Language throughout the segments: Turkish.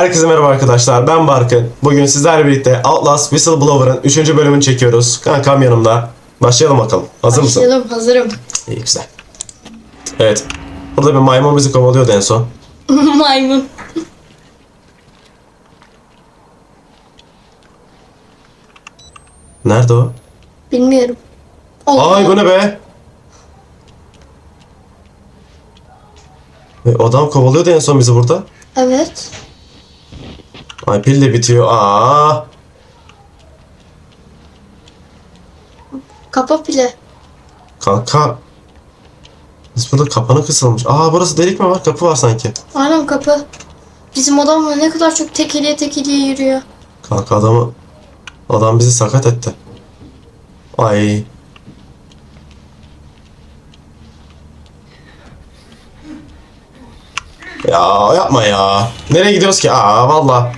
Herkese merhaba arkadaşlar. Ben Barkın. Bugün sizlerle birlikte Outlast Whistleblower'ın 3. bölümünü çekiyoruz. Kankam yanımda. Başlayalım bakalım. Hazır mısın? Başlayalım hazırım. İyi güzel. Evet. Burada bir maymun bizi kovalıyordu en son. Maymun. Nerede o? Bilmiyorum. Allah. Ay bu ne be? E, adam kovalıyordu en son bizi burada. Evet. Ay pil de bitiyor. Aa. Kapa pile. Kanka. Biz burada kapanı kısılmış. Aa burası delik mi var? Kapı var sanki. Aynen kapı. Bizim adamla ne kadar çok tekeliye tekeliye yürüyor. Kanka adamı adam bizi sakat etti. Ay. Ya yapma ya. Nereye gidiyoruz ki? Aa valla.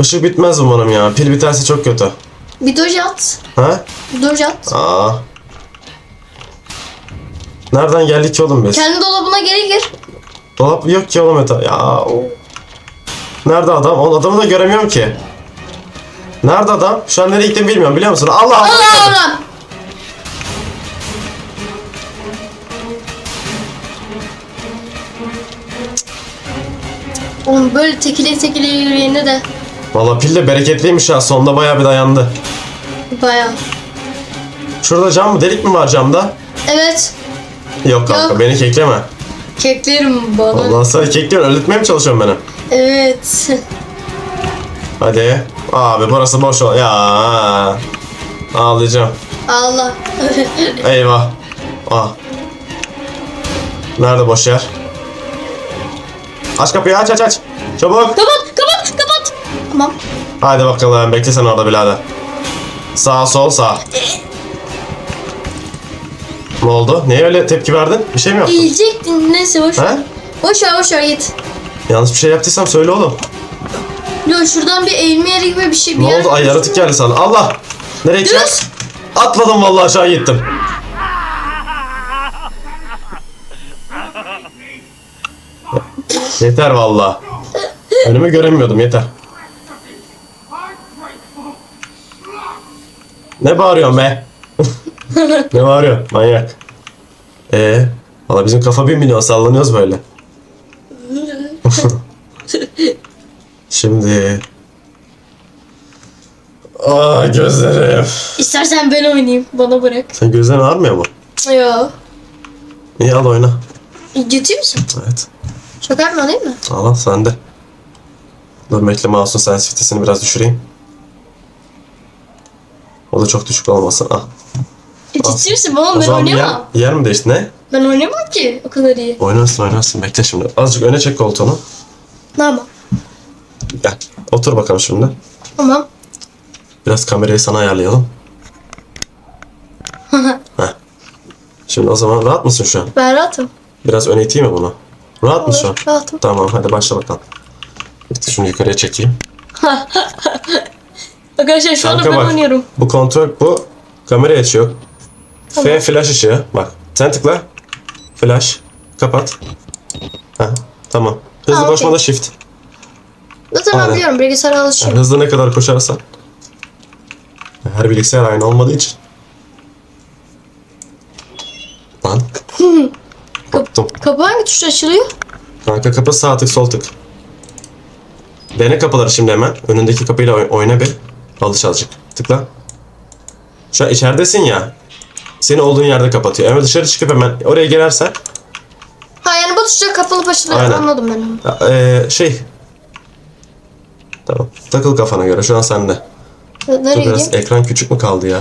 Işık bitmez umarım ya. Pil biterse çok kötü. Bir doj at. Ha? Bir doj at. Aa. Nereden geldik ki oğlum biz? Kendi dolabına geri gir. Dolap yok ki oğlum eta. Ya. o- Nerede adam? O adamı da göremiyorum ki. Nerede adam? Şu an nereye gittiğimi bilmiyorum biliyor musun? Allah Allah. Allah Allah. Oğlum böyle tekile tekile yürüyeni de Valla pil de bereketliymiş ha. Sonunda bayağı bir dayandı. baya. Şurada cam mı? Delik mi var camda? Evet. Yok kanka Yok. beni kekleme. Keklerim bana. Allah sana kekliyorsun. Öldürtmeye mi çalışıyorsun beni? Evet. Hadi. Abi burası boş ol. Ya. Ağlayacağım. Allah. Eyvah. Ah. Nerede boş yer? Aç kapıyı aç aç aç. Çabuk. kapat kapat kapat. Tamam. Hadi bakalım bekle sen orada birader. Sağ sol sağ. Ne oldu? Niye öyle tepki verdin? Bir şey mi yaptın? Eğilecektin. Neyse boş ver. He? Boş ver boş ver git. Yanlış bir şey yaptıysam söyle oğlum. Yo şuradan bir eğilme yeri gibi bir şey bir Ne yer oldu? Ay yaratık geldi sana. Allah! Nereye gideceğim? Düz. Atladım vallahi aşağı gittim. Yeter vallahi. Önümü göremiyordum yeter. Ne bağırıyorsun be? ne bağırıyorsun? Manyak. Ee, valla bizim kafa bir milyon sallanıyoruz böyle. Şimdi... Aa gözlerim. İstersen ben oynayayım. Bana bırak. Sen gözlerin ağrımıyor mu? Yo. İyi al oyna. Ciddi misin? Evet. Şaka yapma değil mi? Al al sen de. Dur bekle mouse'un sensitivity'sini biraz düşüreyim. O da çok düşük olmasın. Ah. E, ciddi misin? Baba O ben zaman bir yer, oynayamam. yer mi değişti? Ne? Ben oynayamam ki o kadar iyi. Oynarsın oynarsın. Bekle şimdi. Azıcık öne çek koltuğunu. Tamam. Gel. Otur bakalım şimdi. Tamam. Biraz kamerayı sana ayarlayalım. Heh. Şimdi o zaman rahat mısın şu an? ben rahatım. Biraz öne iteyim mi bunu? Rahat mısın şu an? Rahatım. Tamam hadi başla bakalım. Bir şunu yukarıya çekeyim. Arkadaşlar şu anda Kanka ben bak. oynuyorum. Bu kontrol bu kamera açıyor. F flash ışığı. Bak sen tıkla. Flash. Kapat. Ha, tamam. Hızlı Ha, koşmada okey. shift. Zaten Aynen. biliyorum bilgisayara Yani alışıyorum. hızlı ne kadar koşarsan. Her bilgisayar aynı olmadığı için. Lan. Koptum. Kapı hangi tuşla açılıyor? Kanka kapı sağ tık sol tık. Dene kapıları şimdi hemen. Önündeki kapıyla oy- oyna bir. Alış azıcık. Tıkla. Şu an içeridesin ya. Seni olduğun yerde kapatıyor. Ama dışarı çıkıp hemen oraya girersen Ha yani bu tuşla kapalı açılıyor. Aynen. Anladım ben onu. eee, şey. Tamam. Takıl kafana göre. Şu an sende. Nereye Dur biraz gideyim? ekran küçük mü kaldı ya?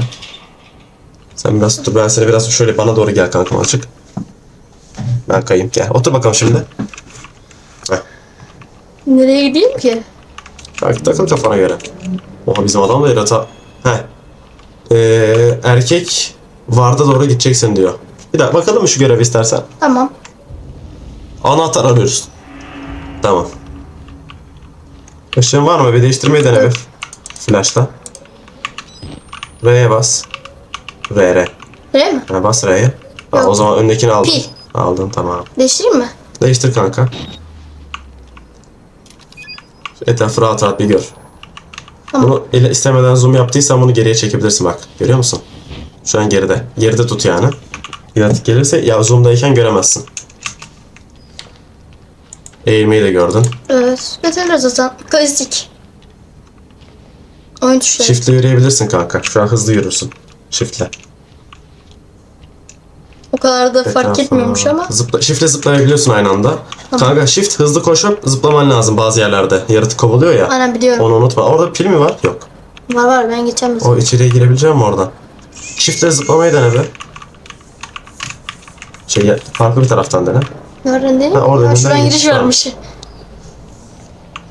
Sen biraz dur ben seni biraz şöyle bana doğru gel kankam açık. Ben kayayım gel. Otur bakalım şimdi. Heh. Nereye gideyim ki? Belki takıl kafana göre. Oha bizim adam da yarata. He. Ee, erkek varda doğru gideceksin diyor. Bir daha bakalım mı şu görevi istersen? Tamam. Anahtar arıyoruz. Tamam. Işığın var mı? Bir değiştirmeyi dene bir. Flash'la. R'ye bas. R, R. Mi? Ha, bas R'ye. Ha, Yok. o zaman öndekini aldın. Pil. Aldın tamam. Değiştireyim mi? Değiştir kanka. Etrafı rahat rahat bir gör. Tamam. Bunu istemeden zoom yaptıysan bunu geriye çekebilirsin bak. Görüyor musun? Şu an geride. Geride tut yani. Yaratık gelirse ya zoom'dayken göremezsin. Eğilmeyi de gördün. Evet. Yeterli zaten. Klasik. Oyun tuşları. Shift'le yürüyebilirsin kanka. Şu an hızlı yürürsün. Shift'le. O kadar da fark etmiyormuş ama. Zıpla, shift'le zıplayabiliyorsun aynı anda. Kanka shift hızlı koşup zıplaman lazım bazı yerlerde. Yaratık kovalıyor ya. Aynen biliyorum. Onu unutma. Orada pil mi var? Yok. Var var ben geçemezdim. O içeriye girebilecek mi oradan? Shift'le zıplamayı dene be. Şey, farklı bir taraftan dene. Nereden değil Ha, orada Ha, şuradan giriş var. varmış.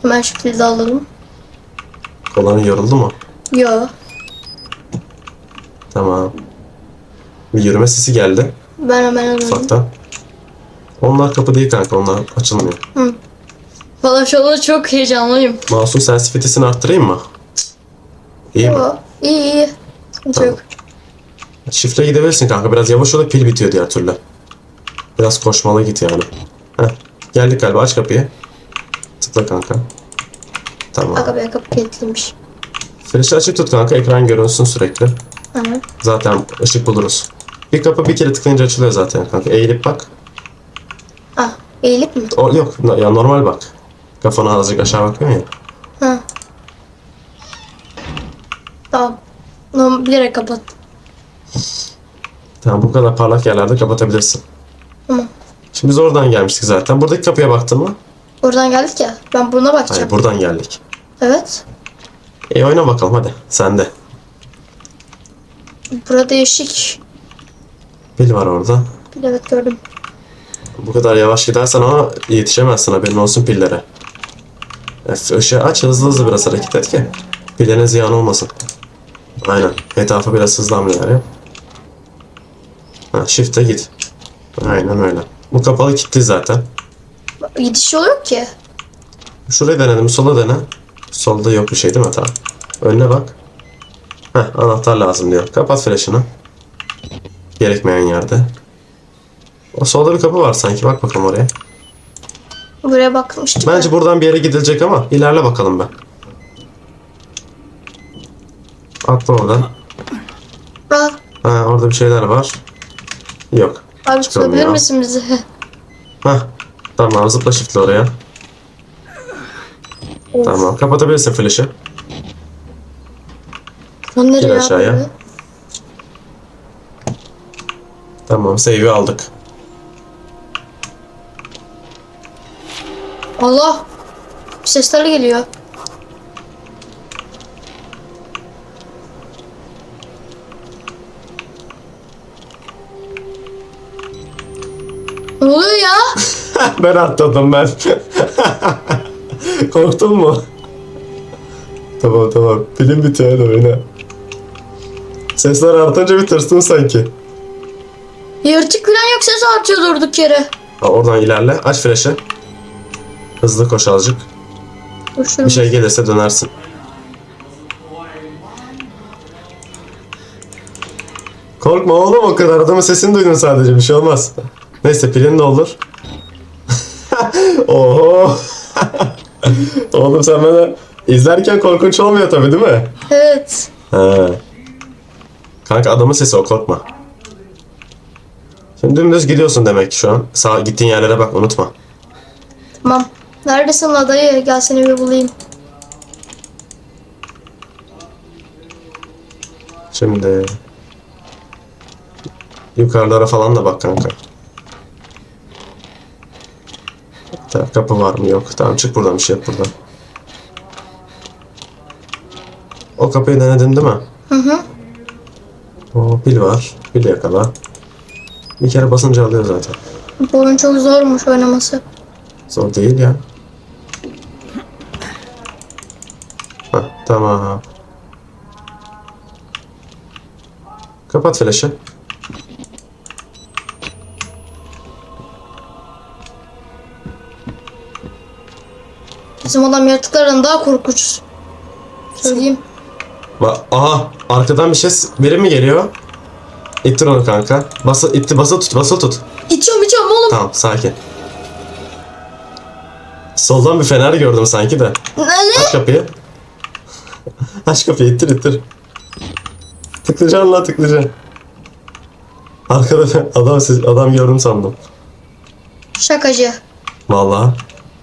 Hemen şu pilde alalım. Kolanın yoruldu mu? Yo. Tamam. Bir yürüme sesi geldi Ben hemen alıyorum. ufaktan. Onlar kapı değil kanka. Onlar açılmıyor. Valla şu anda çok heyecanlıyım. Mouse'un sensitivity'sini arttırayım mı? İyi mi? Yo. İyi iyi. Sıkıntı Tamam. yok. Shift'e gidebilirsin kanka. Biraz yavaş ol da pil bitiyor diğer türlü. Biraz koşmalı git yani. Heh. Geldik galiba. Aç kapıyı. Tıkla kanka. Tamam. Aga be kapı kilitliymiş. Flash'ı açık tut kanka. Ekran görünsün sürekli. Aynen. Zaten ışık buluruz. Bir kapı bir kere tıklayınca açılıyor zaten kanka. Eğilip bak. Ah eğilip mi? O, yok ya normal bak. Kafanı azıcık aşağı bakıyorsun ya. Ha. Tamam. Normal bilerek kapat. Tamam bu kadar parlak yerlerde kapatabilirsin. Tamam. Şimdi biz oradan gelmiştik zaten. Buradaki kapıya baktın mı? Oradan geldik ya. Ben buna bakacağım. Hayır buradan geldik. Evet. E oyna bakalım hadi. Sen de. Burada yeşik. Pil var orada. Evet gördüm. Bu kadar yavaş gidersen ama yetişemezsin haberin olsun pillere. Işığı aç hızlı hızlı biraz hareket et ki. Pillerine ziyan olmasın. Aynen. Etrafa biraz hızlan yani. Ha, shift'e git. Aynen öyle. Bu kapalı kilitli zaten. Gidiş yolu yok ki. Şurayı denedim. Sola dene. Solda yok bir şey değil mi? Tamam. Önüne bak. Heh, anahtar lazım diyor. Kapat flash'ını. Gerekmeyen yerde. O solda bir kapı var sanki. Bak bakalım oraya. Buraya bakmıştık. Bence buradan bir yere gidilecek ama ilerle bakalım ben. Atla oradan. Ah, Ha, orada bir şeyler var. Yok. abi tutabilir misin bizi? Hah. Tamam zıpla shift'le oraya. Of. Tamam. Kapatabilirsin flash'ı. Nereye Gir abi? aşağıya. Tamam save'i aldık. Allah. Sesler geliyor. Ne oluyor ya? ben atladım ben. Korktun mu? Tamam tamam. Film bitiyor hadi oyna. Sesler artınca bir tırstın sanki. Yırtık falan yok ses artıyor durduk yere. Ha, oradan ilerle. Aç flash'ı. Hızlı koş azıcık. Bir şey gelirse dönersin. Korkma oğlum o kadar. Adamın sesini duydun sadece. Bir şey olmaz. Neyse pilin de olur. Oho. oğlum sen bana izlerken korkunç olmuyor tabii değil mi? Evet. He. Kanka adamın sesi o korkma. Dümdüz gidiyorsun demek ki şu an. Sağ gittiğin yerlere bak unutma. Tamam. Neredesin la dayı? Gel seni bir bulayım. Şimdi yukarılara falan da bak kanka. Tamam, kapı var mı yok. Tamam çık buradan bir şey yap buradan. O kapıyı denedin değil mi? Hı hı. O pil var. Pil yakala. Bir kere basınca alıyor zaten. Bu oyun çok zormuş oynaması. Zor değil ya. Heh, tamam. Kapat flaşı. Bizim adam yaratıklardan daha korkunç. Söyleyeyim. Ba Aha arkadan bir şey biri mi geliyor? İttir onu kanka. Bası itti bası tut bası tut. İçiyorum içiyorum oğlum. Tamam sakin. Soldan bir fener gördüm sanki de. Ne? Aç kapıyı. Aç kapıyı ittir ittir. Tıklayacaksın la tıklayacaksın. Arkada adam siz adam gördüm sandım. Şakacı. Vallahi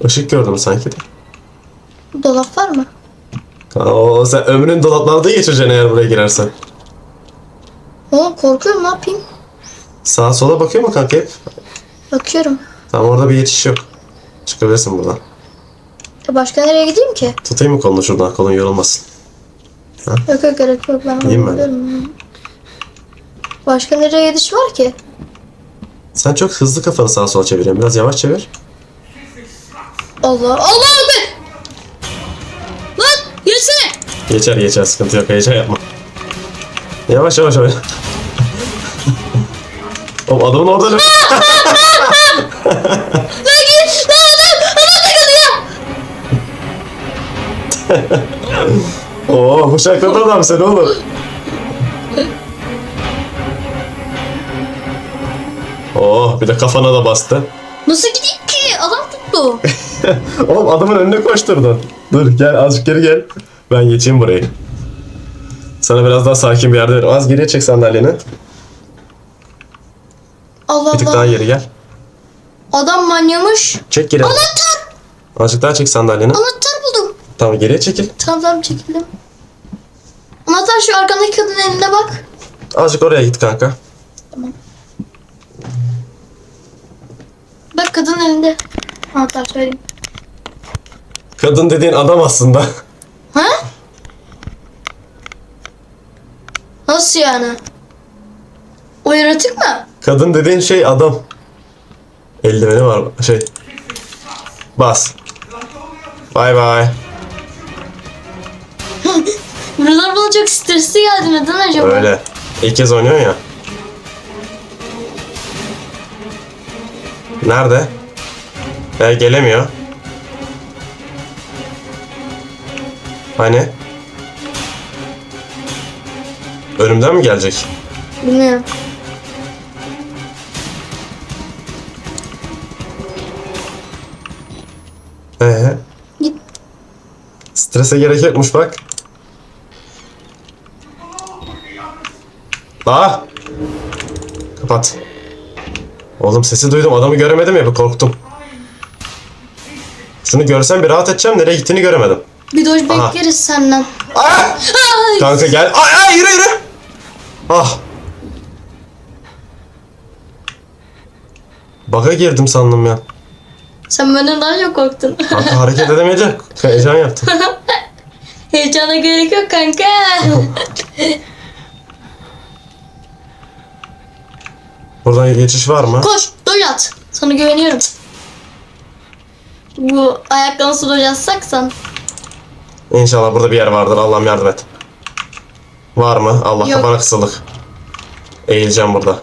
ışık gördüm sanki de. Dolap var mı? Oo, sen ömrün dolaplarda geçireceksin eğer buraya girersen. Oğlum korkuyorum ne yapayım? Sağa sola bakıyor mu kanka hep? Bakıyorum. Tamam orada bir geçiş yok. Çıkabilirsin buradan. Ya başka nereye gideyim ki? Tutayım mı kolunu şuradan kolun yorulmasın. Yok yok gerek yok ben İyiyim ben. Başka nereye gidiş var ki? Sen çok hızlı kafanı sağa sola çeviriyorsun. Biraz yavaş çevir. Allah Allah be! Lan yürüsene! Geçer geçer sıkıntı yok heyecan yapma. Yavaş yavaş oyna. Oğlum adamın orada ne? Lan git! Lan adam! Adam takılıyor! Oo bıçakladı adam seni oğlum. Oh bir de kafana da bastı. Nasıl gideyim ki? Adam tuttu. Oğlum adamın önüne koşturdun. Dur gel azıcık geri gel. Ben geçeyim burayı. Sana biraz daha sakin bir yerde. Az geriye çek sandalyeni. Allah Bir tık daha geri gel. Adam manyamış. Çek geri. Anahtar! Azıcık daha çek sandalyeni. Anahtar buldum. Tamam geriye çekil. Tamam tamam çekildim. Anahtar şu arkandaki kadının elinde bak. Azıcık oraya git kanka. Bak kadının elinde. Anahtar söyleyeyim. Kadın dediğin adam aslında. Ha? Nasıl yani? O yaratık mı? Kadın dediğin şey adam. Eldiveni var şey. Bas. Bay bay. Buralar bana çok stresli geldi. Neden acaba? Öyle. İlk kez oynuyorsun ya. Nerede? E, gelemiyor. Hani? Önümden mi gelecek? Bilmiyorum. Strese gerek yokmuş bak. Aa! Kapat. Oğlum sesi duydum adamı göremedim ya bir korktum. Şunu görsem bir rahat edeceğim nereye gittiğini göremedim. Bir doj Aha. bekleriz senden. Aa! Ay! Kanka gel. Ay ay yürü yürü. Ah. Baga girdim sandım ya. Sen benden daha çok korktun. Kanka hareket edemeyecek. Heyecan yaptım. Heyecana gerek yok kanka. Buradan geçiş var mı? Koş, doj at. Sana güveniyorum. Bu ayakla nasıl doj atsak İnşallah burada bir yer vardır. Allah'ım yardım et. Var mı? Allah Yok. kafana kısılık. Eğileceğim burada.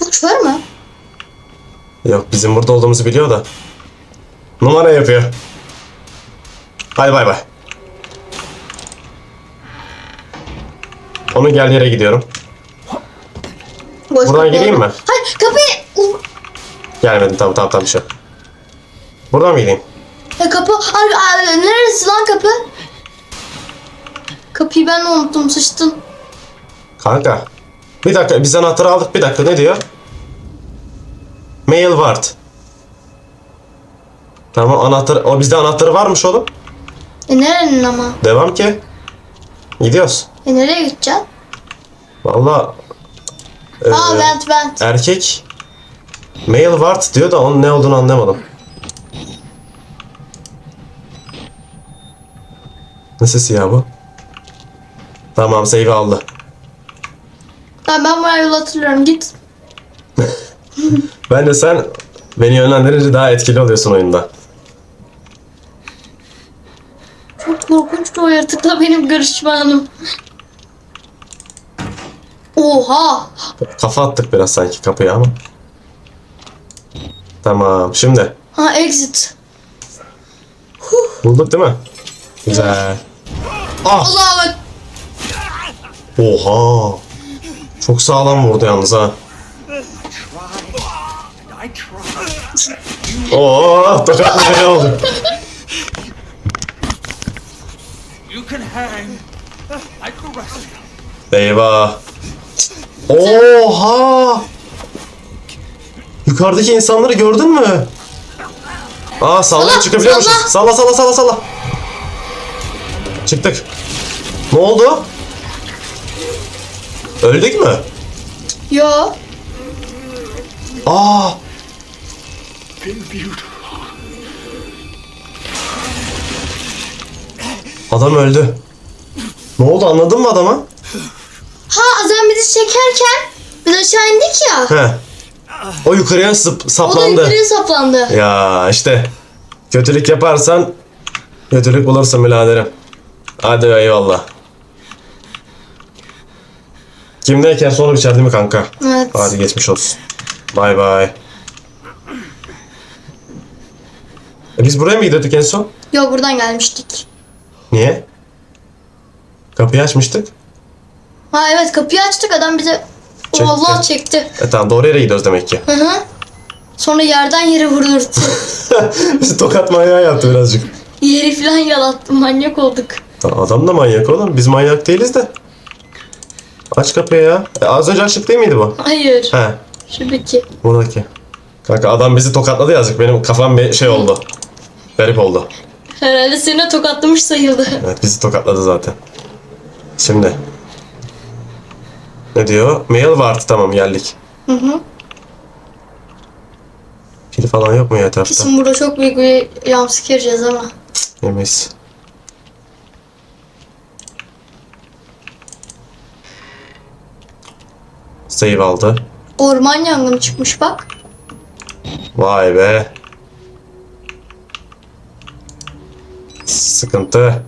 Burç var mı? Yok bizim burada olduğumuzu biliyor da. Numara yapıyor. Hadi bay bay. Onun gel yere gidiyorum. Boş Buradan kapı gireyim oldu. mi? Hayır kapıyı. Gelmedim tamam tamam tamam bir şey yok. Buradan mı gideyim? Ya kapı. Ar, ar, neresi lan kapı? Kapıyı ben de unuttum sıçtın. Kanka. Bir dakika biz anahtarı aldık bir dakika ne diyor? Mail ward. Tamam anahtar o bizde anahtarı varmış oğlum. E nerenin ama? Devam ki. Gidiyoruz. E nereye gideceksin? Valla Aa vent vent. erkek male ward diyor da onun ne olduğunu anlamadım. Ne sesi ya bu? Tamam save aldı. Ben, ben buraya yol hatırlıyorum git. Ben de sen beni yönlendirince daha etkili oluyorsun oyunda. Çok korkunçtu o yaratıkla benim görüşmanım. Oha! Kafa attık biraz sanki kapıya ama. Tamam şimdi Ha exit. bulduk değil mi? Güzel. Ah! Allah'a bak. Oha! Çok sağlam vurdu yalnız ha. Oo, tokat ne oldu? You can hang like the rest of them. Eyvah. Oha! Yukarıdaki insanları gördün mü? Aa sallaya Salla, çıkabiliyormuşuz. salla. Salla salla salla salla. Çıktık. Ne oldu? Öldük mü? Yo. Aa! Been beautiful. Adam öldü. Ne oldu anladın mı adama? Ha adam bizi çekerken biz aşağı indik ya. He. O yukarıya sıp, O da saplandı. yukarıya saplandı. Ya işte. Kötülük yaparsan kötülük bulursun biraderim. Hadi eyvallah. Kimdeyken sonra içer değil mi kanka? Evet. Hadi geçmiş olsun. Bay bay. E biz buraya mı gidiyorduk en son? Yo buradan gelmiştik. Niye? Kapıyı açmıştık. Ha evet kapıyı açtık adam bize Çekti. Allah çekti. E tamam doğru yere gidiyoruz demek ki. Hı hı. Sonra yerden yere vurdurdu. Bizi tokat manyağı yaptı birazcık. Yeri falan yalattı manyak olduk. Adam da manyak oğlum. Biz manyak değiliz de. Aç kapıyı ya. E, az önce açık değil miydi bu? Hayır. He. Şuradaki. Buradaki. Kanka adam bizi tokatladı yazık. Benim kafam bir şey oldu. Garip oldu. Herhalde seni tokatlamış sayıldı. Evet bizi tokatladı zaten. Şimdi. Ne diyor? Mail vardı tamam geldik. Hı hı. Pil falan yok mu ya etrafta? Kesin burada çok büyük bir jumpscare yiyeceğiz ama. Yemeyiz. Save aldı. Orman yangını çıkmış bak. Vay be. Sıkıntı.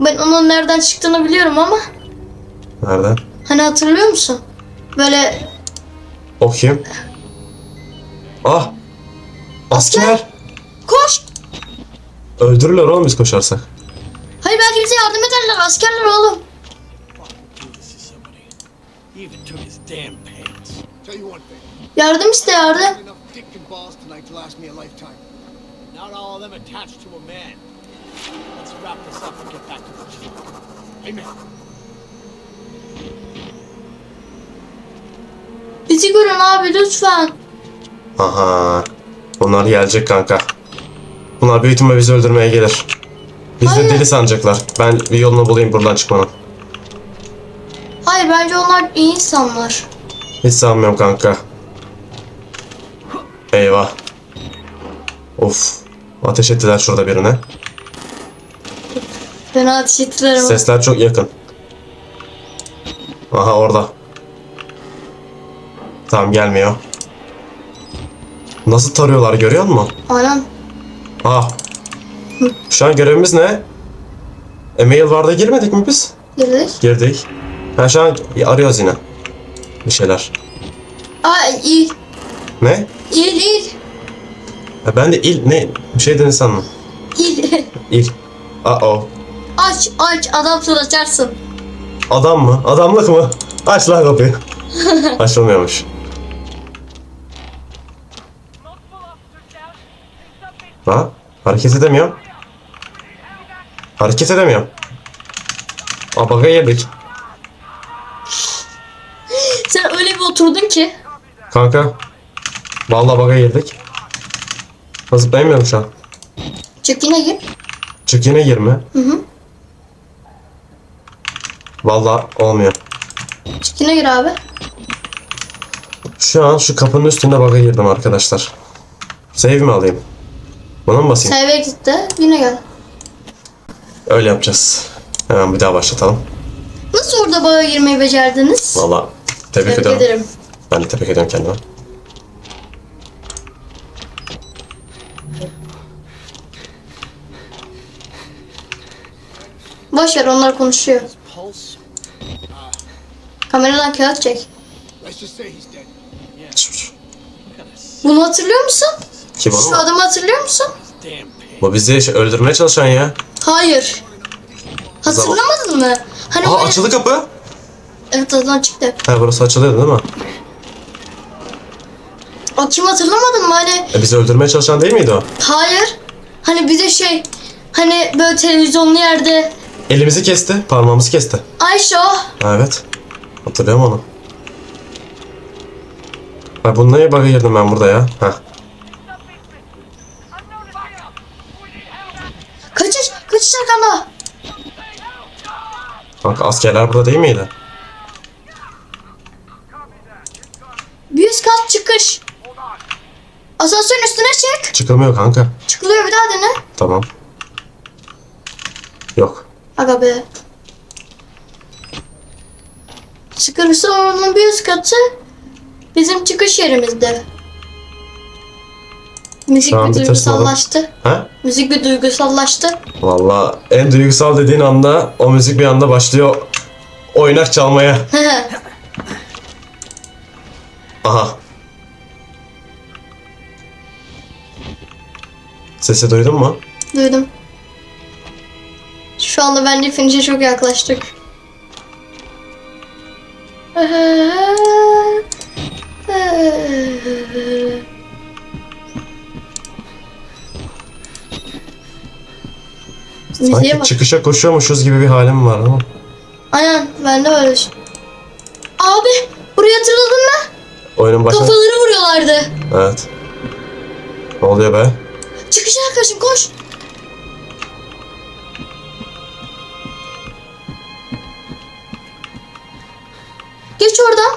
Ben onun nereden çıktığını biliyorum ama. Nereden? Hani hatırlıyor musun? Böyle O kim? Ah! Asker! koş. Öldürürler oğlum biz koşarsak. Hayır belki bize yardım ederler askerler oğlum. Yardım iste yardım. Let's wrap this up and get back to the job. Amen. Bizi görün abi lütfen. Aha. Bunlar gelecek kanka. Bunlar büyük ihtimalle bizi öldürmeye gelir. Biz de Hayır. deli sanacaklar. Ben bir yolunu bulayım buradan çıkmanın. Hayır bence onlar iyi insanlar. Hiç sanmıyorum kanka. Eyvah. Of. Ateş ettiler şurada birine. Fena ama. Sesler çok yakın. Aha orada. Tamam gelmiyor. Nasıl tarıyorlar görüyor musun? Aynen. Ah. Şu an görevimiz ne? E-mail vardı girmedik mi biz? Girdik. Girdik. Ha şu an arıyoruz yine. Bir şeyler. Aa iyi. Ne? İyi değil. Ha, ben de il ne? Bir şey dedin sandım. İyi. İl. Uh oh. Aç aç adamsın açarsın. Adam mı? Adamlık mı? Aç lan kapıyı. Açılmıyormuş. Ha? Hareket edemiyorum. Hareket edemiyorum. Aa baga yedik. Sen öyle bir oturdun ki. Kanka. Vallahi baga girdik. Zıplayamıyorum şu an. Çık yine gir. Çık yine girme. Hı hı. Vallahi olmuyor. Çık yine gir abi. Şu an şu kapının üstünde baga girdim arkadaşlar. Save mi alayım? Buna mı basayım? Save'e git de yine gel. Öyle yapacağız. Hemen bir daha başlatalım. Nasıl orada bağa girmeyi becerdiniz? Vallahi tebrik, Tebrik ediyorum. ederim. Ben de tebrik ediyorum kendime. Boş ver onlar konuşuyor. Kameradan kağıt çek. Bunu hatırlıyor musun? Kim o? Şu adamı hatırlıyor musun? Bu bizi şey, öldürmeye çalışan ya. Hayır. Hatırlamadın mı? Hani Aa böyle- açıldı kapı. Evet oradan çıktı. Ha burası açılıyordu değil mi? O kim hatırlamadın mı hani? E, bizi öldürmeye çalışan değil miydi o? Hayır. Hani bize şey hani böyle televizyonlu yerde Elimizi kesti, parmağımızı kesti. Ayşe o. Ha, evet. Hatırlıyorum onu. Ha bununla iyi bug'a girdim ben burada ya. Ha. Kaçış, kaçış arkanda. Kanka askerler burada değil miydi? Bir üst kat çıkış. Asansörün üstüne çık. Çıkılmıyor kanka. Çıkılıyor bir daha dene. Tamam. Yok. Aga be. Çıkırsa onun bir üst katı bizim çıkış yerimizde. Müzik Şu an bir duygusallaştı. Ha? Müzik bir duygusallaştı. Valla en duygusal dediğin anda o müzik bir anda başlıyor oynak çalmaya. Aha. Sesi duydun mu? Duydum. Şu anda bence finish'e çok yaklaştık. Sanki çıkışa koşuyormuşuz gibi bir halim var ama. Aynen ben de öyle şey. Abi burayı hatırladın mı? Oyunun başında... Kafaları vuruyorlardı. Evet. Ne oluyor be? Çıkışa yaklaşın koş. Geç oradan.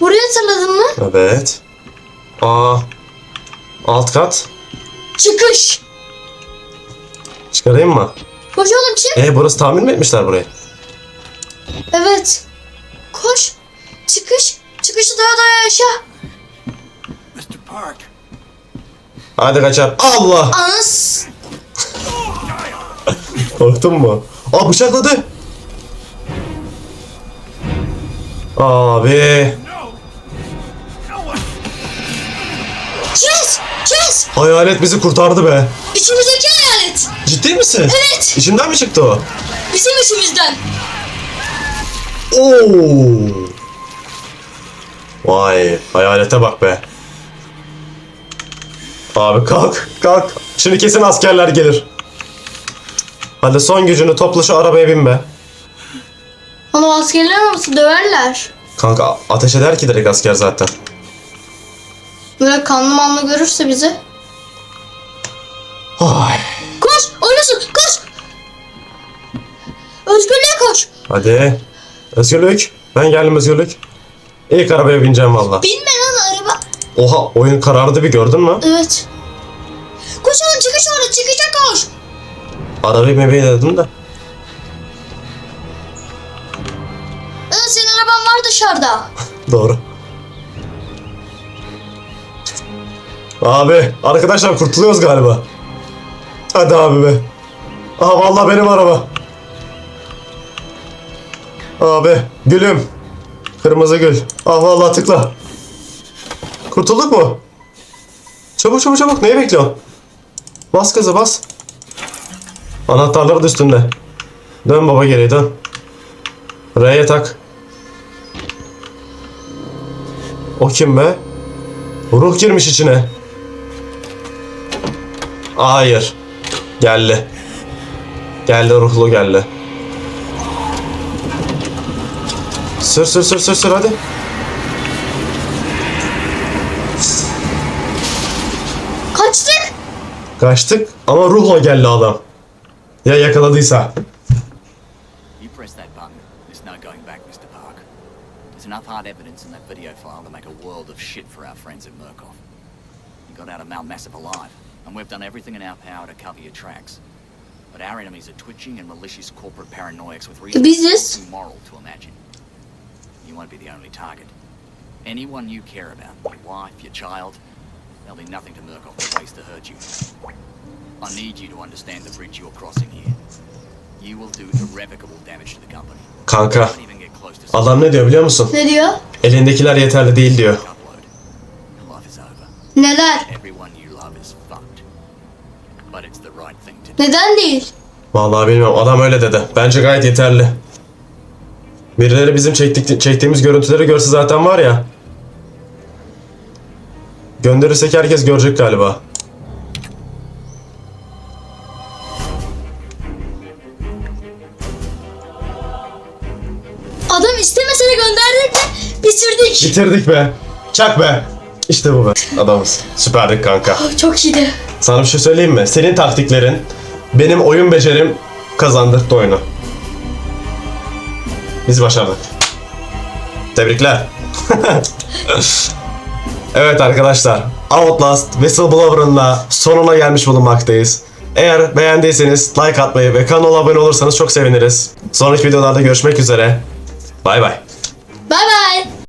Burayı hatırladın mı? Evet. Aa. Alt kat. Çıkış. Çıkarayım mı? Koş oğlum çık. E burası tahmin mi etmişler burayı? Evet. Koş. Çıkış. Çıkışı doya doya yaşa. Mr. Park. Hadi kaçar. Allah! Anas. Korktun mu? Aa bıçakladı. Abi. Kes. Kes. Hayalet bizi kurtardı be. İçimizdeki hayalet. Ciddi misin? Evet. İçinden mi çıktı o? Bizim içimizden. Oo. Vay hayalete bak be. Abi kalk kalk. Şimdi kesin askerler gelir. Hadi son gücünü topla şu arabaya bin be. Ama askerler olmasa döverler. Kanka ateş eder ki direkt asker zaten. Böyle kanlı manlı görürse bizi. Ay. Koş. Oynasın. Koş. Özgürlüğe koş. Hadi. Özgürlük. Ben geldim özgürlük. İlk arabaya bineceğim valla. Binme lan araba. Oha oyun karardı bir gördün mü? Evet. Koş oğlum çıkış orada çıkışa koş. Arabayı mebeği dedim de. Dışarıda. Doğru. Abi arkadaşlar kurtuluyoruz galiba. Hadi abi be. Aha vallahi benim araba. Abi gülüm. Kırmızı gül. Ah vallahi tıkla. Kurtulduk mu? Çabuk çabuk çabuk neyi bekliyorsun? Bas kızı bas. Anahtarları da üstünde. Dön baba geriye dön. R'ye tak. O kim be? Ruh girmiş içine. Hayır. Geldi. Geldi ruhlu geldi. Sür sür sür sür sür hadi. Kaçtık. Kaçtık ama ruhla geldi adam. Ya yakaladıysa. You press that button, there's no going back, enough hard evidence in that video file to make a world of shit for our friends at Murkoff. You got out of Mount Massive alive, and we've done everything in our power to cover your tracks. But our enemies are twitching and malicious corporate paranoics with reason biziz. too moral to imagine. You won't be the only target. Anyone you care about, your wife, your child, there'll be nothing to Murkoff but ways to hurt you. I need you to understand the bridge you're crossing here. You will do irrevocable damage to the company. Kanka Adam ne diyor biliyor musun? Ne diyor? Elindekiler yeterli değil diyor. Neler? Neden değil? Vallahi bilmiyorum adam öyle dedi. Bence gayet yeterli. Birileri bizim çektik, çektiğimiz görüntüleri görse zaten var ya. Gönderirsek herkes görecek galiba. Bitirdik. Bitirdik be. Çak be. İşte bu be. Adamız. Süperdik kanka. Oh, çok iyiydi. Sana bir şey söyleyeyim mi? Senin taktiklerin, benim oyun becerim kazandırdı oyunu. Biz başardık. Tebrikler. evet arkadaşlar. Outlast Whistleblower'ın da sonuna gelmiş bulunmaktayız. Eğer beğendiyseniz like atmayı ve kanala abone olursanız çok seviniriz. Sonraki videolarda görüşmek üzere. Bay bay. Bay bay.